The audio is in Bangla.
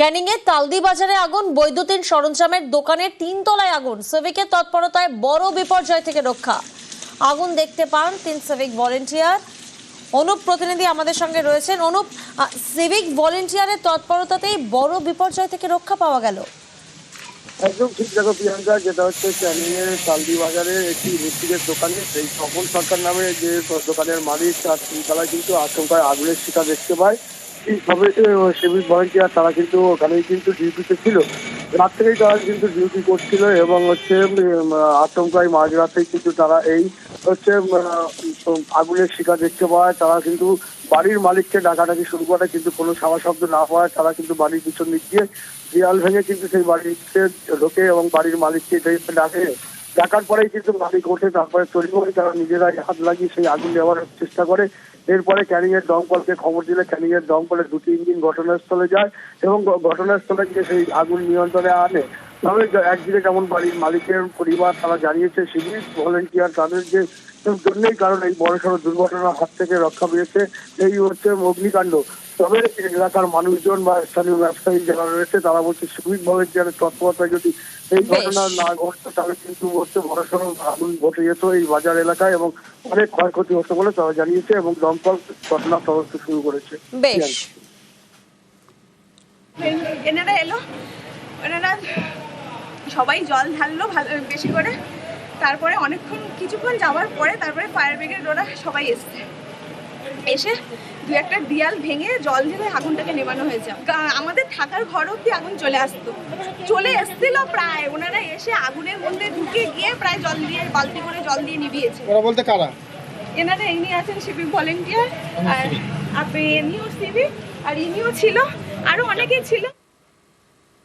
ক্যানিংয়ে তালদি বাজারে আগুন, বৈদ্যুতিন সরঞ্জামের দোকানের তিন তলায় আগুন সিভিকের তৎপরতায় বড় বিপর্যয় থেকে রক্ষা। আগুন দেখতে পান তিন সিভিক ভলেন্টিয়ার। অনুপ প্রতিনিধি আমাদের সঙ্গে রয়েছেন। অনুপ সিভিক ভলেন্টিয়ারের তৎপরতাতেই বড় বিপর্যয় থেকে রক্ষা পাওয়া গেল। একদম ঠিক দেখো প্রিয়াঙ্কা, যেটা হচ্ছে ক্যানিংয়ের কালদি বাজারের একটি ইলেকট্রিকের দোকানে, সেই তপন সরকার নামে যে দোকানের মালিক তার তিনতলায় কিন্তু আচমকায় আগুনের শিকার দেখতে পায়। সবে তারা কিন্তু ওখানেই কিন্তু ডিউটিতে ছিল। রাত থেকেই তারা কিন্তু ডিউটি করছিল এবং হচ্ছে উম, আচমকায় মাঝরাতেই কিন্তু তারা এই হচ্ছে আগুনের শিকার দেখতে পায় তারা কিন্তু বাড়ির মালিককে ডাকাডাকি শুরু করে কিন্তু কোনো সারা শব্দ না হওয়ায় তারা কিন্তু বাড়ির পিছন দিক দিয়ে দেয়াল ভেঙে কিন্তু সেই বাড়িতে ঢোকে এবং বাড়ির মালিককে ডাকে। ডাকার পরেই কিন্তু মালিক ওঠে তারপরে তৈরি করে তারা নিজেরাই হাত লাগিয়ে সেই আগুন নেওয়ার চেষ্টা করে। এরপরে ক্যানিং এর দমকলকে খবর দিলে ক্যানিং এর দমকলে দুটি ইঞ্জিন ঘটনাস্থলে যায় এবং ঘটনাস্থলে গিয়ে সেই আগুন নিয়ন্ত্রণে আনে। তবে একদিকে যেমন বাড়ির মালিকের পরিবার তারা জানিয়েছে, সিভিল ভলেন্টিয়ার তাদের যে জন্যই কারণ এই বড়সড় দুর্ঘটনার হাত থেকে রক্ষা পেয়েছে এই হচ্ছে অগ্নিকাণ্ড। তবে এলাকার মানুষজন বা স্থানীয় ব্যবসায়ী যারা রয়েছে তারা বলছে সিভিক ভলেন্টিয়ারের তৎপরতায় যদি এই ঘটনা না ঘটতো তাহলে কিন্তু হচ্ছে বড়সড় আগুন ঘটে যেত এই বাজার এলাকায় এবং অনেক ক্ষয়ক্ষতি হতো বলে তারা জানিয়েছে এবং দমকল ঘটনা তদন্ত শুরু করেছে। বেশ। এনারা এলো এনারা সবাই জল ঢাললো ভালো বেশি করে। তারপরে অনেকক্ষণ কিছুক্ষণ যাওয়ার পরে তারপরে ফায়ার ব্রিগেড ওরা সবাই এসছে। এসে দু একটা দিয়াল ভেঙে জল ঢেলে আগুনটাকে নেভানো হয়েছে। আমাদের থাকার ঘর অব্দি আগুন চলে আসতো। চলে এসছিল প্রায় ওনারা এসে আগুনের মধ্যে ঢুকে গিয়ে প্রায় জল দিয়ে বালতি করে জল দিয়ে নিভিয়েছে। ওরা বলতে কারা? এনারা ইনি আছেন সিভিক ভলেন্টিয়ার আর আপনি ইনিও সিভিক আর ইনিও ছিল আরও অনেকে ছিল।